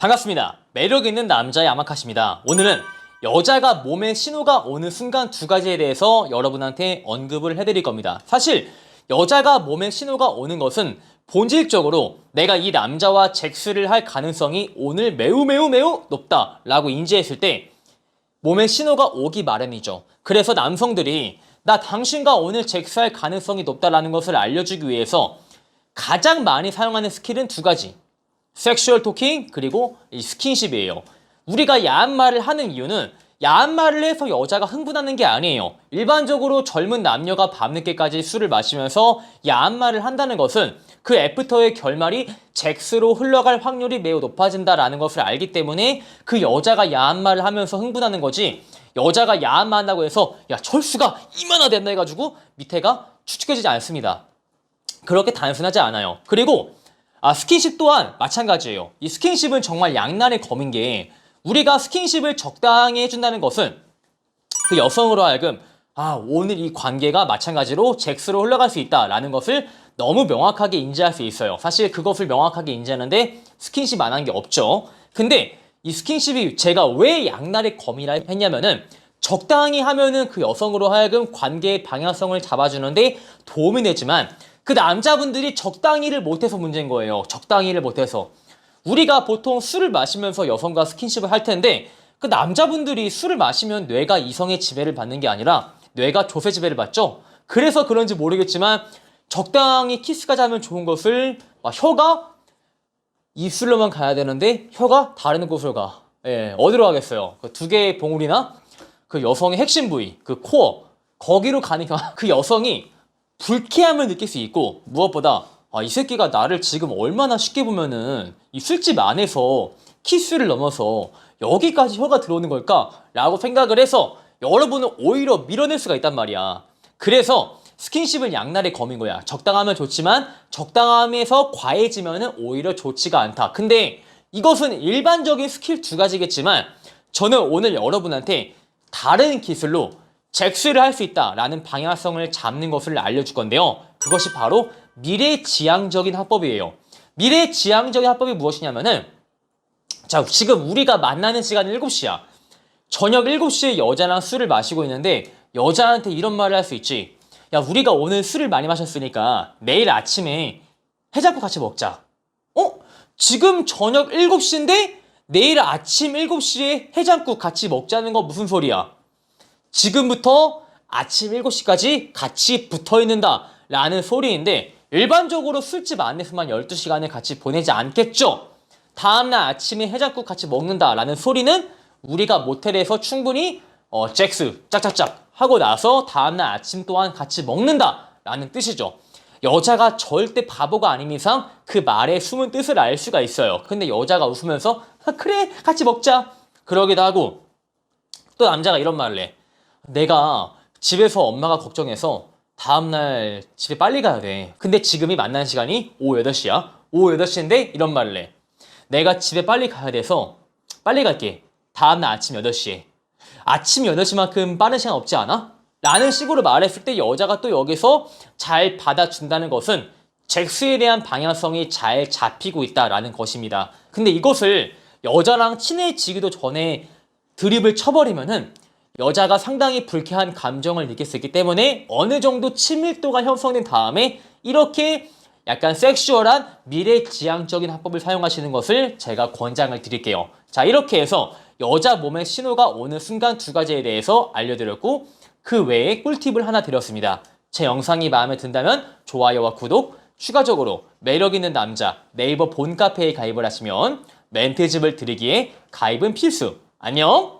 반갑습니다. 매력 있는 남자의 아마카시입니다. 오늘은 여자가 몸에 신호가 오는 순간 두 가지에 대해서 여러분한테 언급을 해드릴 겁니다. 사실 여자가 몸에 신호가 오는 것은 본질적으로 내가 이 남자와 잭스를 할 가능성이 오늘 매우 매우 매우 높다라고 인지했을 때 몸에 신호가 오기 마련이죠. 그래서 남성들이 나 당신과 오늘 잭스할 가능성이 높다라는 것을 알려주기 위해서 가장 많이 사용하는 스킬은 두 가지. 섹슈얼 토킹 그리고 이 스킨십이에요. 우리가 야한 말을 하는 이유는 야한 말을 해서 여자가 흥분하는 게 아니에요. 일반적으로 젊은 남녀가 밤늦게까지 술을 마시면서 야한 말을 한다는 것은 그 애프터의 결말이 잭스로 흘러갈 확률이 매우 높아진다라는 것을 알기 때문에 그 여자가 야한 말을 하면서 흥분하는 거지 여자가 야한 말 한다고 해서 야 철수가 이만하 된다 해가지고 밑에가 추측해지지 않습니다. 그렇게 단순하지 않아요. 그리고 아, 스킨십 또한 마찬가지예요. 이 스킨십은 정말 양날의 검인 게 우리가 스킨십을 적당히 해준다는 것은 그 여성으로 하여금 아, 오늘 이 관계가 마찬가지로 잭스로 흘러갈 수 있다라는 것을 너무 명확하게 인지할 수 있어요. 사실 그것을 명확하게 인지하는데 스킨십 안 한 게 없죠. 근데 이 스킨십이 제가 왜 양날의 검이라 했냐면은 적당히 하면은 그 여성으로 하여금 관계의 방향성을 잡아주는데 도움이 되지만 그 남자분들이 적당히를 못해서 문제인 거예요. 적당히를 못해서. 우리가 보통 술을 마시면서 여성과 스킨십을 할 텐데 그 남자분들이 술을 마시면 뇌가 이성의 지배를 받는 게 아니라 뇌가 조세 지배를 받죠. 그래서 그런지 모르겠지만 적당히 키스까지 하면 좋은 것을 아, 혀가 입술로만 가야 되는데 혀가 다른 곳으로 가. 예, 어디로 가겠어요? 그 두 개의 봉우리나 그 여성의 핵심 부위, 그 코어 거기로 가니까 그 여성이 불쾌함을 느낄 수 있고 무엇보다 아, 이 새끼가 나를 지금 얼마나 쉽게 보면은 이 술집 안에서 키스를 넘어서 여기까지 혀가 들어오는 걸까 라고 생각을 해서 여러분은 오히려 밀어낼 수가 있단 말이야. 그래서 스킨십은 양날의 검인 거야. 적당하면 좋지만 적당함에서 과해지면은 오히려 좋지가 않다. 근데 이것은 일반적인 스킬 두 가지겠지만 저는 오늘 여러분한테 다른 기술로 잭스를 할 수 있다라는 방향성을 잡는 것을 알려줄 건데요. 그것이 바로 미래지향적인 합법이에요. 미래지향적인 합법이 무엇이냐면은 자, 지금 우리가 만나는 시간은 7시야. 저녁 7시에 여자랑 술을 마시고 있는데 여자한테 이런 말을 할 수 있지. 야, 우리가 오늘 술을 많이 마셨으니까 내일 아침에 해장국 같이 먹자. 어? 지금 저녁 7시인데 내일 아침 7시에 해장국 같이 먹자는 거 무슨 소리야? 지금부터 아침 7시까지 같이 붙어 있는다 라는 소리인데 일반적으로 술집 안에서만 12시간을 같이 보내지 않겠죠? 다음날 아침에 해장국 같이 먹는다 라는 소리는 우리가 모텔에서 충분히 어, 잭스 짝짝짝 하고 나서 다음날 아침 또한 같이 먹는다 라는 뜻이죠. 여자가 절대 바보가 아닌 이상 그 말의 숨은 뜻을 알 수가 있어요. 근데 여자가 웃으면서 아, 그래 같이 먹자 그러기도 하고 또 남자가 이런 말을 해. 내가 집에서 엄마가 걱정해서 다음날 집에 빨리 가야 돼. 근데 지금이 만난 시간이 오후 8시야. 오후 8시인데 이런 말을 해. 내가 집에 빨리 가야 돼서 빨리 갈게. 다음날 아침 8시에. 아침 8시만큼 빠른 시간 없지 않아? 라는 식으로 말했을 때 여자가 또 여기서 잘 받아준다는 것은 잭스에 대한 방향성이 잘 잡히고 있다라는 것입니다. 근데 이것을 여자랑 친해지기도 전에 드립을 쳐버리면은 여자가 상당히 불쾌한 감정을 있기 때문에 어느 정도 친밀도가 형성된 다음에 이렇게 약간 섹슈얼한 미래지향적인 합법을 사용하시는 것을 제가 권장을 드릴게요. 자, 이렇게 해서 여자 몸에 신호가 오는 순간 두 가지에 대해서 알려드렸고 그 외에 꿀팁을 하나 드렸습니다. 제 영상이 마음에 든다면 좋아요와 구독, 추가적으로 매력 있는 남자 네이버 본 카페에 가입을 하시면 멘트집을 드리기에 가입은 필수. 안녕!